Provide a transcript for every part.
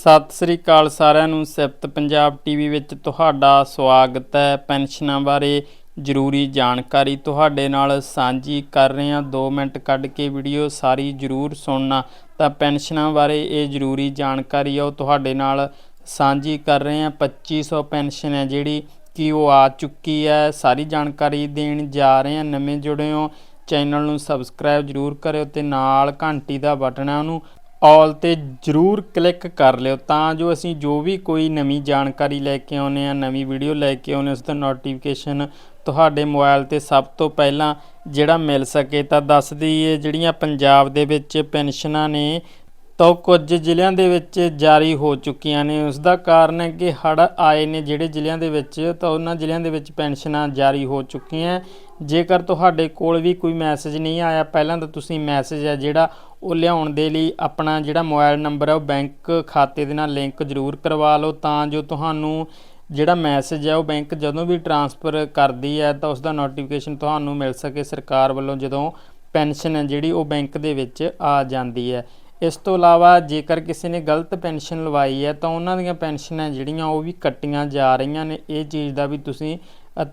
ਸਤਿ ਸ੍ਰੀ ਅਕਾਲ ਸਾਰਿਆਂ ਨੂੰ, ਸਿਫਤ ਪੰਜਾਬ ਟੀਵੀ ਵਿੱਚ ਤੁਹਾਡਾ ਸਵਾਗਤ ਹੈ। ਪੈਨਸ਼ਨਾਂ ਬਾਰੇ ਜ਼ਰੂਰੀ ਜਾਣਕਾਰੀ ਤੁਹਾਡੇ ਨਾਲ ਸਾਂਝੀ ਕਰ ਰਹੇ ਹਾਂ। 2 ਮਿੰਟ ਕੱਢ ਕੇ ਵੀਡੀਓ ਸਾਰੀ ਜ਼ਰੂਰ ਸੁਣਨਾ, ਤਾਂ ਪੈਨਸ਼ਨਾਂ ਬਾਰੇ ਇਹ ਜ਼ਰੂਰੀ ਜਾਣਕਾਰੀ ਆ, ਉਹ ਤੁਹਾਡੇ ਨਾਲ ਸਾਂਝੀ ਕਰ ਰਹੇ ਹਾਂ। 2500 ਪੈਨਸ਼ਨ ਹੈ ਜਿਹੜੀ ਕਿ ਉਹ ਆ ਚੁੱਕੀ ਹੈ। ਸਾਰੀ ਜਾਣਕਾਰੀ ਦੇਣ ਜਾ ਰਹੇ ਹਾਂ। ਨਵੇਂ ਜੁੜੇ ਹੋ, ਚੈਨਲ ਨੂੰ ਸਬਸਕ੍ਰਾਈਬ ਜ਼ਰੂਰ ਕਰਿਓ ਤੇ ਨਾਲ ਘੰਟੀ ਦਾ ਬਟਨ ਹੈ ਉਹਨੂੰ ਆਲ ਤੇ ਜਰੂਰ ਕਲਿੱਕ ਕਰ ਲਿਓ ਤਾਂ ਜੋ ਅਸੀਂ ਜੋ ਵੀ ਕੋਈ ਨਵੀਂ ਜਾਣਕਾਰੀ ਲੈ ਕੇ ਆਉਨੇ ਆ ਨਵੀਂ ਵੀਡੀਓ ਲੈ ਕੇ ਆਉਨੇ ਉਸ ਦਾ ਨੋਟੀਫਿਕੇਸ਼ਨ ਤੁਹਾਡੇ ਮੋਬਾਈਲ ਤੇ ਸਭ ਤੋਂ ਪਹਿਲਾਂ ਜਿਹੜਾ ਮਿਲ ਸਕੇ ਤਾਂ ਦੱਸ ਦਈਏ ਜਿਹੜੀਆਂ ਪੰਜਾਬ ਦੇ ਵਿੱਚ ਪੈਨਸ਼ਨਾਂ ਨੇ ਤਾਂ ਕੁਝ ਜ਼ਿਲ੍ਹਿਆਂ ਦੇ ਵਿੱਚ ਜਾਰੀ ਹੋ ਚੁੱਕੀਆਂ ਨੇ। ਉਸ ਦਾ ਕਾਰਨ ਹੈ ਕਿ ਹੜ੍ਹ ਆਏ ਨੇ ਜਿਹੜੇ ਜ਼ਿਲ੍ਹਿਆਂ ਦੇ ਵਿੱਚ, ਤਾਂ ਉਹਨਾਂ ਜ਼ਿਲ੍ਹਿਆਂ ਦੇ ਵਿੱਚ ਪੈਨਸ਼ਨਾਂ ਜਾਰੀ ਹੋ ਚੁੱਕੀਆਂ। ਜੇਕਰ ਤੁਹਾਡੇ ਕੋਲ ਵੀ ਕੋਈ ਮੈਸੇਜ ਨਹੀਂ ਆਇਆ, ਪਹਿਲਾਂ ਤਾਂ ਤੁਸੀਂ ਮੈਸੇਜ ਹੈ ਜਿਹੜਾ ਉਹ ਲਿਆਉਣ ਦੇ ਲਈ ਆਪਣਾ ਜਿਹੜਾ ਮੋਬਾਈਲ ਨੰਬਰ ਹੈ, ਉਹ ਬੈਂਕ ਖਾਤੇ ਦੇ ਨਾਲ ਲਿੰਕ ਜ਼ਰੂਰ ਕਰਵਾ ਲਓ। ਤਾਂ ਜੋ ਤੁਹਾਨੂੰ ਜਿਹੜਾ ਮੈਸੇਜ ਹੈ, ਉਹ ਬੈਂਕ ਜਦੋਂ ਵੀ ਟ੍ਰਾਂਸਫਰ ਕਰਦੀ ਹੈ, ਤਾਂ ਉਸ ਦਾ ਨੋਟੀਫਿਕੇਸ਼ਨ ਤੁਹਾਨੂੰ ਮਿਲ ਸਕੇ। ਸਰਕਾਰ ਵੱਲੋਂ ਜਦੋਂ ਪੈਨਸ਼ਨ ਹੈ ਜਿਹੜੀ, ਉਹ ਬੈਂਕ ਦੇ ਵਿੱਚ ਆ ਜਾਂਦੀ ਹੈ। ਇਸ ਤੋਂ ਇਲਾਵਾ ਜੇਕਰ ਕਿਸੇ ਨੇ ਗਲਤ ਪੈਨਸ਼ਨ ਲਵਾਈ ਹੈ ਤਾਂ ਉਹਨਾਂ ਦੀਆਂ ਪੈਨਸ਼ਨਾਂ ਜਿਹੜੀਆਂ ਉਹ ਵੀ ਕੱਟੀਆਂ ਜਾ ਰਹੀਆਂ ਨੇ। ਇਹ ਚੀਜ਼ ਦਾ ਵੀ ਤੁਸੀਂ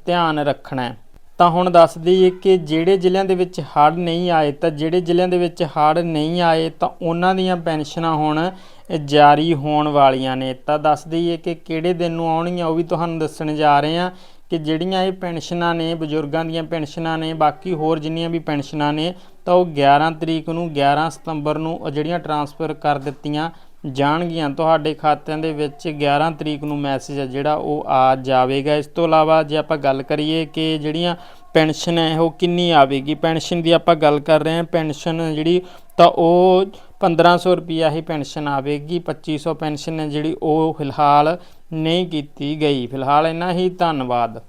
ਧਿਆਨ ਰੱਖਣਾ ਤਾਂ ਹੁਣ ਦੱਸ ਦਈਏ ਕਿ ਜਿਹੜੇ ਜ਼ਿਲ੍ਹਿਆਂ ਦੇ ਵਿੱਚ ਹੜ੍ਹ ਨਹੀਂ ਆਏ ਤਾਂ ਜਿਹੜੇ ਜ਼ਿਲ੍ਹਿਆਂ ਦੇ ਵਿੱਚ ਹੜ੍ਹ ਨਹੀਂ ਆਏ ਤਾਂ ਉਹਨਾਂ ਦੀਆਂ ਪੈਨਸ਼ਨਾਂ ਹੁਣ ਜਾਰੀ ਹੋਣ ਵਾਲੀਆਂ ਨੇ। ਤਾਂ ਦੱਸ ਦਈਏ ਕਿ ਕਿਹੜੇ ਦਿਨ ਨੂੰ ਆਉਣਗੀਆਂ ਉਹ ਵੀ ਤੁਹਾਨੂੰ ਦੱਸਣ ਜਾ ਰਹੇ ਹਾਂ ਕਿ ਜਿਹੜੀਆਂ ਇਹ ਪੈਨਸ਼ਨਾਂ ਨੇ, ਬਜ਼ੁਰਗਾਂ ਦੀਆਂ ਪੈਨਸ਼ਨਾਂ ਨੇ, ਬਾਕੀ ਹੋਰ ਜਿੰਨੀਆਂ ਵੀ ਪੈਨਸ਼ਨਾਂ ਨੇ ਤਾਂ ਉਹ 11 ਤਰੀਕ ਨੂੰ 11 ਸਤੰਬਰ ਨੂੰ ਉਹ ਜਿਹੜੀਆਂ ਟਰਾਂਸਫਰ ਕਰ ਦਿੱਤੀਆਂ ਜਾਣਗੀਆਂ। ਤੁਹਾਡੇ ਖਾਤਿਆਂ ਦੇ ਵਿੱਚ 11 ਤਰੀਕ ਨੂੰ ਮੈਸੇਜ ਹੈ ਜਿਹੜਾ ਉਹ ਆ ਜਾਵੇਗਾ। ਇਸ ਤੋਂ ਇਲਾਵਾ ਜੇ ਆਪਾਂ ਗੱਲ ਕਰੀਏ ਕਿ ਜਿਹੜੀਆਂ ਪੈਨਸ਼ਨ ਹੈ, ਉਹ ਕਿੰਨੀ ਆਵੇਗੀ? ਪੈਨਸ਼ਨ ਦੀ ਆਪਾਂ ਗੱਲ ਕਰ ਰਹੇ ਹਾਂ। ਪੈਨਸ਼ਨ ਜਿਹੜੀ ਤਾਂ ਉਹ 1500 ਰੁਪਿਆ ਹੀ ਪੈਨਸ਼ਨ ਆਵੇਗੀ। 2500 ਪੈਨਸ਼ਨ ਹੈ ਜਿਹੜੀ ਉਹ ਫਿਲਹਾਲ ਨਹੀਂ ਕੀਤੀ ਗਈ। ਫਿਲਹਾਲ ਇੰਨਾ ਹੀ। ਧੰਨਵਾਦ।